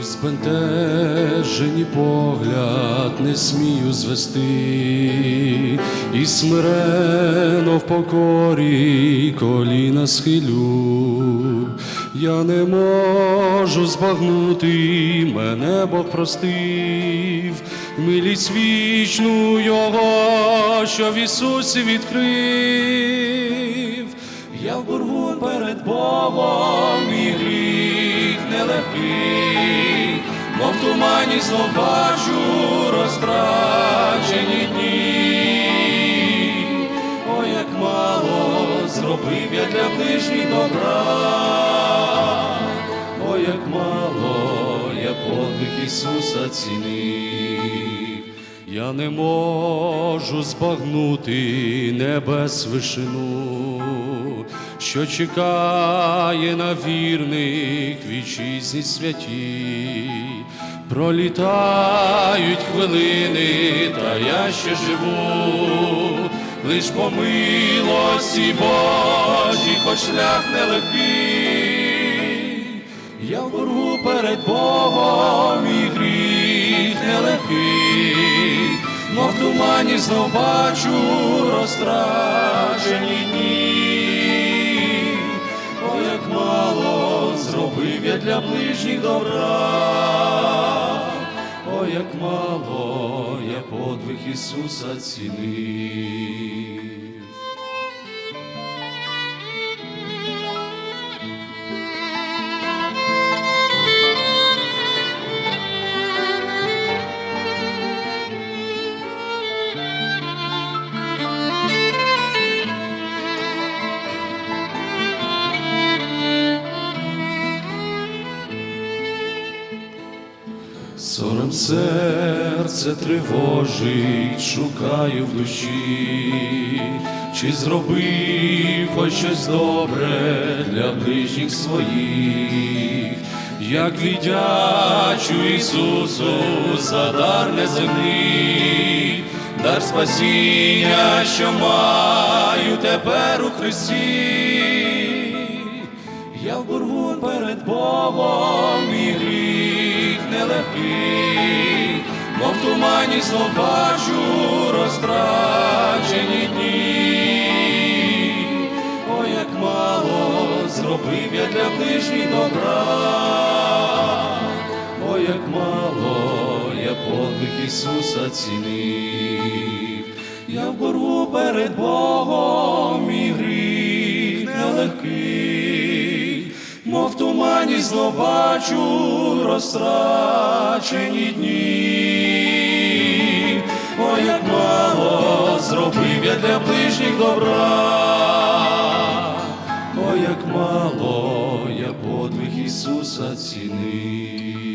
збентежені погляд не смію звести, і смирено в покорі коліна схилю. Я не можу збагнути, мене Бог простив, милість вічну Його, що в Ісусі відкрив. Я в боргу перед Богом і гріх нелегкий, мов тумані знов бачу розтрачені дні. О, як мало зробив я для ближніх добра, о, як мало я подвиг Ісуса цінив. Я не можу збагнути небес вишину, що чекає на вірних вітчизні святі. Пролітають хвилини, та я ще живу, лиш по милості Божій, хоч шлях нелегкий. Я в боргу перед Богом і гріх нелегкий, мов тумані знов бачу розтрачені дні. Як мало зробив я для ближніх добра, о, як мало я подвиг Ісуса цінив. Сором серце тривожить, шукаю в душі, чи зробив хоч щось добре для ближніх своїх, як віддячу Ісусу за дар неземний, дар спасіння, що маю тепер у Христі. Я в боргу перед Богом і гріх нелегкий, мов в тумані знов бачу розтрачені дні. О, як мало зробив я для ближніх добра, о, як мало я подвиг Ісуса цінив. Я в перед Богом і гріх тумані знобачу розтрачені дні, о, як мало зробив я для ближніх добра, о, як мало я подвиг Ісуса ціни.